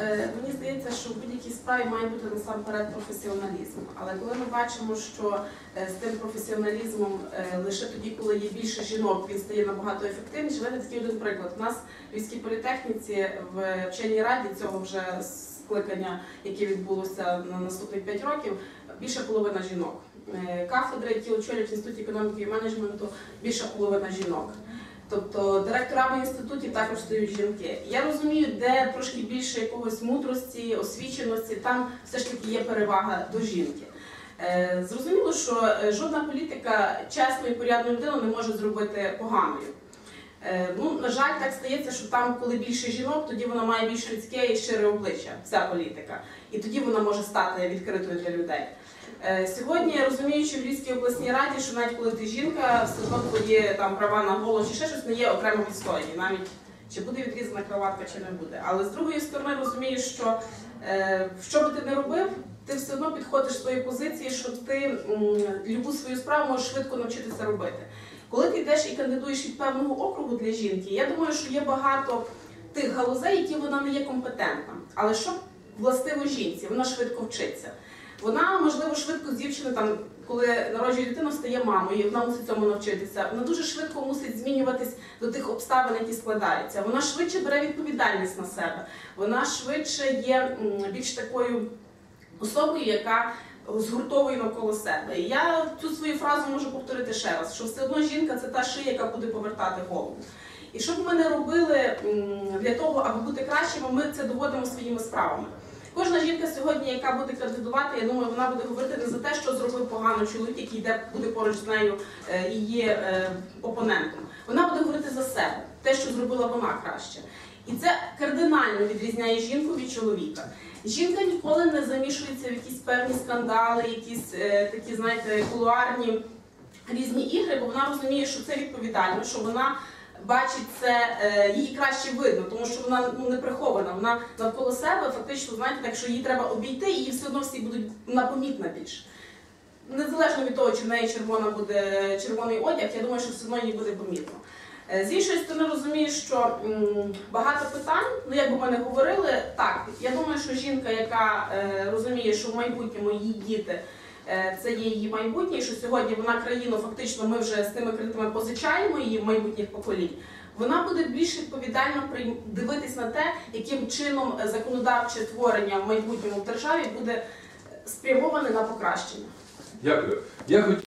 Е, Мені здається, що в будь-якій справі має бути насамперед професіоналізм. Але коли ми бачимо, що е, з тим професіоналізмом е, лише тоді, коли є більше жінок, він стає набагато ефективнішим. Знаєте, такий один приклад. У нас в Львівській політехніці в вченій раді цього вже скликання, яке відбулося на наступних 5 років, більше половина жінок. Кафедри, які очолюють в інституті економіки і менеджменту, більша половина жінок. Тобто директорами інститутів також стають жінки. Я розумію, де трошки більше якогось мудрості, освіченості, там все ж таки є перевага до жінки. Е, Зрозуміло, що е, жодна політика чесно і порядною людину не може зробити поганою. Е, Ну, на жаль, так стається, що там, коли більше жінок, тоді вона має більш людське і щире обличчя, вся політика. І тоді вона може стати відкритою для людей. Е, Сьогодні розуміючи в Львівській обласній раді, що навіть коли ти жінка, все одно твої там права на голос чи ще щось не є окремо відстояні, навіть чи буде відрізана кроватка, чи не буде. Але з другої сторони розумієш, що е, що би ти не робив, ти все одно підходиш з тої позиції, що ти любу свою справу можеш швидко навчитися робити. Коли ти йдеш і кандидуєш від певного округу для жінки, я думаю, що є багато тих галузей, які вона не є компетентна. Але що властиво жінці? Вона швидко вчиться. Вона, можливо, швидко з дівчини, там, коли народжує дитину, стає мамою, вона мусить цьому навчитися. Вона дуже швидко мусить змінюватись до тих обставин, які складаються. Вона швидше бере відповідальність на себе. Вона швидше є більш такою особою, яка згуртовує навколо себе. Я цю свою фразу можу повторити ще раз: що все одно жінка це та шия, яка буде повертати голову. І що б ми не робили для того, аби бути кращими, ми це доводимо своїми справами. Кожна жінка сьогодні, яка буде кандидувати, я думаю, вона буде говорити не за те, що зробив погано чоловік, який йде буде поруч з нею е, і є е, опонентом. Вона буде говорити за себе, те, що зробила вона краще. І це кардинально відрізняє жінку від чоловіка. Жінка ніколи не замішується в якісь певні скандали, якісь е, такі, знаєте, кулуарні різні ігри, бо вона розуміє, що це відповідально, що вона бачить це, е, її краще видно, тому що вона ну, не прихована. Вона навколо себе фактично, знаєте, так що її треба обійти, і її все одно всі будуть вона помітна більше. Незалежно від того, чи в неї червона буде червоний одяг, я думаю, що все одно їй буде помітно. Е, З іншої сторони, розумію, що багато питань, ну як би ми не говорили, так, я думаю, що жінка, яка е, розуміє, що в майбутньому її діти е, це є її майбутнє, що сьогодні вона країну, фактично, ми вже з тими кредитами позичаємо її в майбутніх поколінь. Вона буде більш відповідально дивитись на те, яким чином законодавче творення в майбутньому в державі буде спрямоване на покращення. Дякую. Я